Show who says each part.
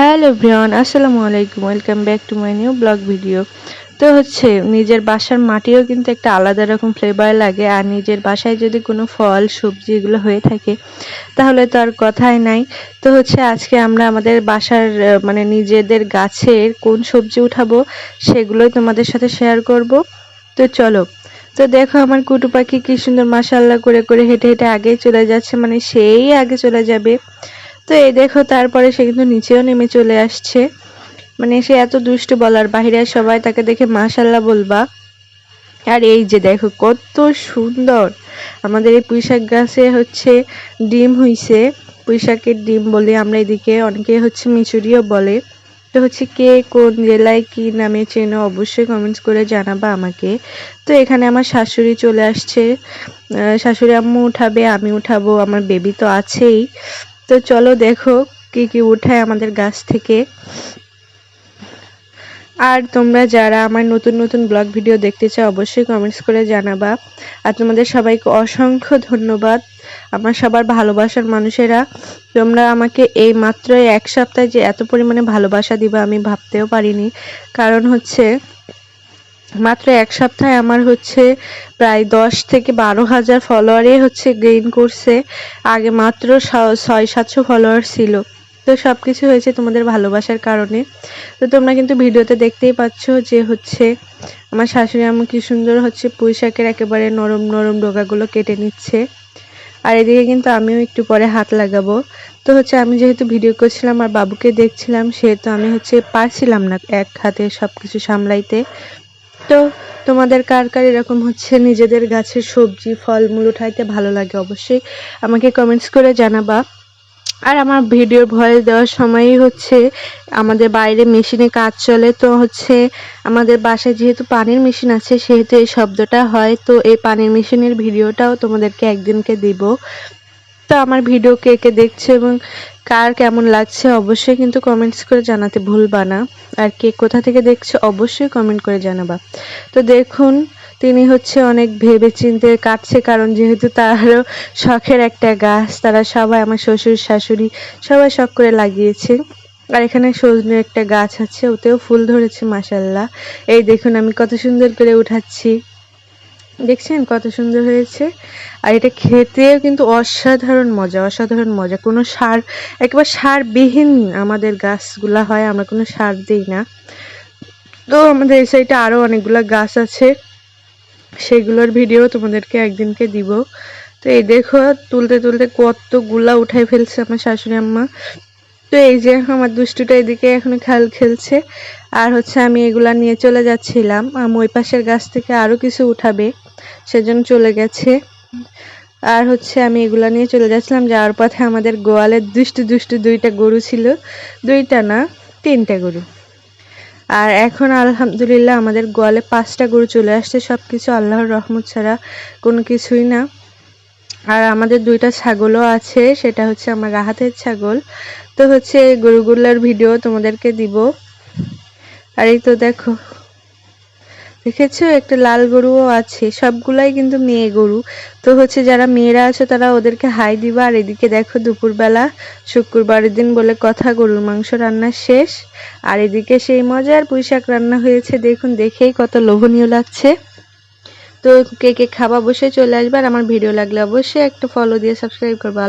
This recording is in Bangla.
Speaker 1: হ্যালো ব্রিয়ান আসসালামু আলাইকুম, welcome back to my new blog video. তো হচ্ছে, নিজের বাসার মাটিও কিন্তু একটা আলাদা রকম ফ্লেভার লাগে, আর নিজের বাসায় যদি কোনো ফল, সবজি এগুলো হয়ে থাকে, তাহলে তো আর কথাই নাই। তো হচ্ছে, আজকে আমরা আমাদের বাসার মানে নিজেদের গাছের কোন সবজি উঠাবো, সেগুলোই তোমাদের সাথে শেয়ার করব। তো চলো, তো দেখো আমার কুটু পাখি কি সুন্দর মাশাল্লাহ করে করে হেঁটে হেঁটে আগেই চলে যাচ্ছে মানে সেই আগে চলে যাবে। তো এই দেখো, তারপরে সে কিন্তু নিচেও নেমে চলে আসছে। মানে সে এত দুষ্টু বলার বাহিরে সবাই তাকে দেখে মাশাল্লাহ বলবা। আর এই যে দেখো, কত সুন্দর। আমাদের এই পুঁইশাক গাছে হচ্ছে ডিম হইছে। পুঁইশাকের ডিম বলে আমরা এদিকে অনেকে হচ্ছে মিচুরিও বলে। তো হচ্ছে কে কোন জেলায় কি নামে চেনো অবশ্যই কমেন্টস করে জানাবা আমাকে। তো এখানে আমার শাশুড়ি চলে আসছে। শাশুড়ি আম্মু উঠাবে, আমি উঠাবো, আমার বেবি তো আছেই। তো চলো দেখো কি কি উঠায় আমাদের গাছ থেকে। আর তোমরা যারা আমার নতুন নতুন ব্লগ ভিডিও দেখতে চাও, অবশ্যই কমেন্টস করে জানাবা। আর তোমাদের সবাইকে অসংখ্য ধন্যবাদ। আমার সবার ভালোবাসার মানুষেরা, তোমরা আমাকে এই মাত্র এক সপ্তাহে যে এত পরিমাণে ভালোবাসা দিবা আমি ভাবতেও পারিনি। কারণ হচ্ছে মাত্র এক সপ্তাহে আমার হচ্ছে প্রায় দশ থেকে বারো হাজার ফলোয়ারে হচ্ছে গেইন করছে। আগে মাত্র ছয়, সাতশো ফলোয়ার ছিল। তো সব কিছু হয়েছে তোমাদের ভালোবাসার কারণে। তো তোমরা কিন্তু ভিডিওতে দেখতেই পাচ্ছ যে হচ্ছে আমার শাশুড়ি আম্মু কি সুন্দর হচ্ছে পুঁই শাকের একেবারে নরম নরম ডোকাগুলো কেটে নিচ্ছে। আর এদিকে কিন্তু আমিও একটু পরে হাত লাগাবো। তো হচ্ছে আমি যেহেতু ভিডিও করছিলাম আর বাবুকে দেখছিলাম, সেহেতু আমি হচ্ছে পারছিলাম না এক হাতে সব কিছু সামলাইতে। তো তোমাদের কার কার এরকম হচ্ছে নিজেদের গাছের সবজি, ফলমূল উঠাইতে ভালো লাগে অবশ্যই আমাকে কমেন্টস করে জানাবা। আর আমার ভিডিওর ভয়েস দেওয়ার সময়ই হচ্ছে আমাদের বাইরে মেশিনে কাজ চলে, তো হচ্ছে আমাদের বাসায় যেহেতু পানির মেশিন আছে, সেহেতু এই শব্দটা হয়, তো এই পানির মেশিনের ভিডিওটাও তোমাদেরকে একদিনকে দিব। তো আমার ভিডিও কে কে দেখছে এবং কার কেমন লাগছে অবশ্যই কিন্তু কমেন্টস করে জানাতে ভুলবা না। আর কে কোথা থেকে দেখছে অবশ্যই কমেন্ট করে জানাবা। তো দেখুন, তিনি হচ্ছে অনেক ভেবে চিন্তে কাটছে কারণ যেহেতু তারও শখের একটা গাছ, তারা সবাই আমার শ্বশুর, শাশুড়ি সবাই শখ করে লাগিয়েছে। আর এখানে সজনে একটা গাছ আছে, ওতেও ফুল ধরেছে মাসাল্লাহ এই দেখুন আমি কত সুন্দর করে উঠাচ্ছি। দেখছেন কত সুন্দর হয়েছে? আর এটা খেতেও কিন্তু অসাধারণ মজা অসাধারণ মজা। কোনো সার, একেবারে সারবিহীন আমাদের গাছগুলা হয়, আমরা কোনো সার দিই না। তো আমাদের এই সাইডে আরও অনেকগুলো গাছ আছে। সেগুলোর ভিডিও তোমাদেরকে একদিনকে দিব। তো এই দেখো, তুলতে তুলতে কতগুলা উঠাই ফেলছে আমার শাশুড়ি আম্মা। তো এই যে আমার দুষ্টুটা এদিকে এখন খেল খেলছে। আর হচ্ছে আমি এগুলা নিয়ে চলে যাচ্ছিলাম। ওই পাশের গাছ থেকে আরও কিছু উঠাবে। সেজন্য চলে গেছে। আর হচ্ছে আমি এগুলা নিয়ে চলে যাচ্ছিলাম, যাওয়ার পথে আমাদের গোয়ালের দুষ্টু দুষ্টু দুইটা গরু ছিল। দুইটা না, তিনটা গরু। আর এখন আলহামদুলিল্লাহ আমাদের গোয়ালে পাঁচটা গরু চলে আসছে সব কিছু আল্লাহর রহমত ছাড়া কোনো কিছুই না। আর আমাদের দুইটা ছাগলও আছে, সেটা হচ্ছে আমার রাহাতের ছাগল। তো হচ্ছে গরুগুলোর ভিডিও তোমাদেরকে দিব। আর এই তো দেখো দেখেছ? একটা লাল গরুও আছে। সবগুলাই কিন্তু মেয়ে গরু। তো হচ্ছে যারা মেয়েরা আছে, তারা ওদেরকে হাই দিবা। আর এদিকে দেখো, দুপুরবেলা, শুক্রবারের দিন বলে কথা, গরুর মাংস রান্না শেষ। আর এদিকে সেই মজার পুঁইশাক রান্না হয়েছে। দেখুন, দেখেই কত লোভনীয় লাগছে। তো কে কে খাবা বসে চলে আসবে। আর আমার ভিডিও লাগলে অবশ্যই একটা ফলো দিয়ে সাবস্ক্রাইব করবা।